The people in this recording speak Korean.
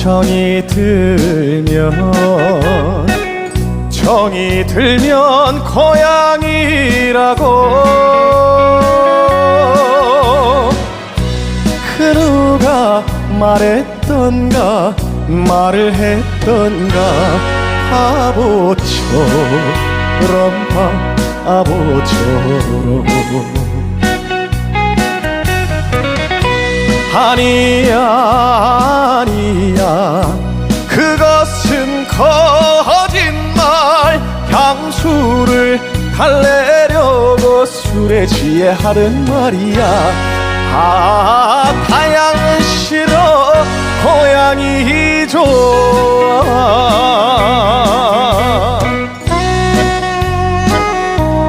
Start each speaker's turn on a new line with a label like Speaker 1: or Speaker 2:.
Speaker 1: 정이 들면 정이 들면 고향이라고. 그 누가 말했던가 말을 했던가 바보처럼 바보처럼 아니야 거짓말 향수를 달래려고 술에 취해 하는 말이야. 아 타양은 싫어 고향이 좋